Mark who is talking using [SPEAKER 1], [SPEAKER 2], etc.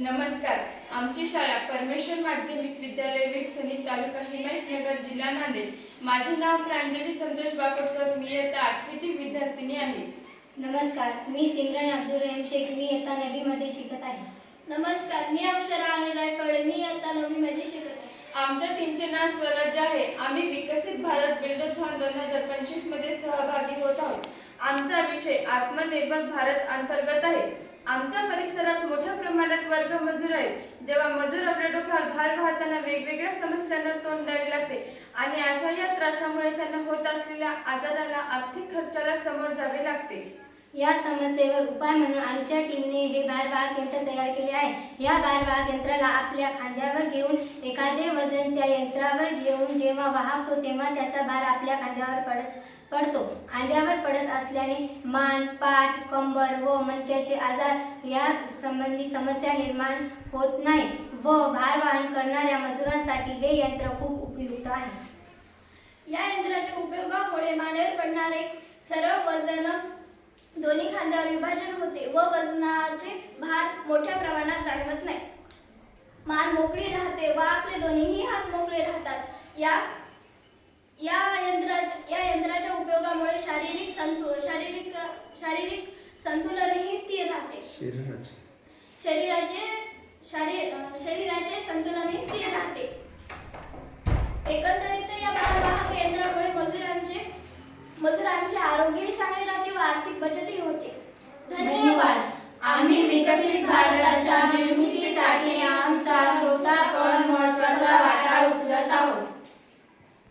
[SPEAKER 1] नमस्कार. आमची शाळा परमेश्वर माध्यमिक विद्यालय विकसनी तालुका हिमायतनगर जिल्हा नांदेड. माझे नाव प्रांजली संतोष बाकोटकर मी इयत्ता आठवीतील विद्यार्थिनी आहे.
[SPEAKER 2] नमस्कार. मी सिमरन अब्दुल रहीम शेख. मी इयत्ता नववीमध्ये शिकत आहे.
[SPEAKER 3] नमस्कार. मी अक्षरा आणि रायफळे. मी आता नववी मध्ये शिकत आहे.
[SPEAKER 1] आमच्या टीमचे नाव स्वराज्य आहे. आम्ही विकसित भारत बिल्डोथॉन दोन हजार पंचवीसमध्ये सहभागी होत आहोत. आमचा विषय आत्मनिर्भर भारत अंतर्गत आहे. आमच्या परिसरात मोठ्या प्रमाणात वर्ग मजूर आहेत. जेव्हा मजूर आपल्या डोक्यावर भार वाहताना वेगवेगळ्या समस्यांना तोंड द्यावे लागते आणि अशा या त्रासामुळे त्यांना होत असलेल्या आजाराला आर्थिक खर्चाला समोर जावे लागते.
[SPEAKER 2] या समस्येवर उपाय म्हणून आमच्या टीमने हे भारवाहक यंत्र तयार केले आहे. या भारवाहक यंत्राला आपल्या खांद्यावर घेऊन एखादे वजन त्या यंत्रावर घेऊन जेव्हा वाहतो तेव्हा त्याचा भार आपल्या खांद्यावर पडत पडतो. खांद्यावर पडत असल्याने मान पाठ कंबर व मणक्याचे आजार या संबंधी समस्या निर्माण होत नाही व भार वाहन करणाऱ्या मजुरांसाठी हे यंत्र खूप उपयुक्त आहे.
[SPEAKER 3] या यंत्राच्या उपयोगामुळे मानेवर पडणारे सर्व वजन दोन्ही खांद्यावर विभाजन होते व वजनाचे भार मोठ्या प्रमाणात जाणवत नाही. मान मोकळी राहते व आपले दोन्हीही हात मोकळे राहतात. या या यंत्राच्या या यंत्राच्या उपयोगामुळे शारीरिक संतु शारीरिक शारीरिक संतुलनही स्थिर राहते.
[SPEAKER 4] शरीराचे.
[SPEAKER 3] शरीराचे शरीराचे संतुलनही स्थिर राहते एकंदरीत या भारवाहक यंत्रामुळे मजुरांचे मजुरांचे आरोग्यही चांगले राहते व आर्थिक बचतही होते
[SPEAKER 2] धन्यवाद आम्ही विकसित भारताच्या निर्मितीसाठी आमचा छोटा पण महत्त्वाचा वाटा उचलत आहोत.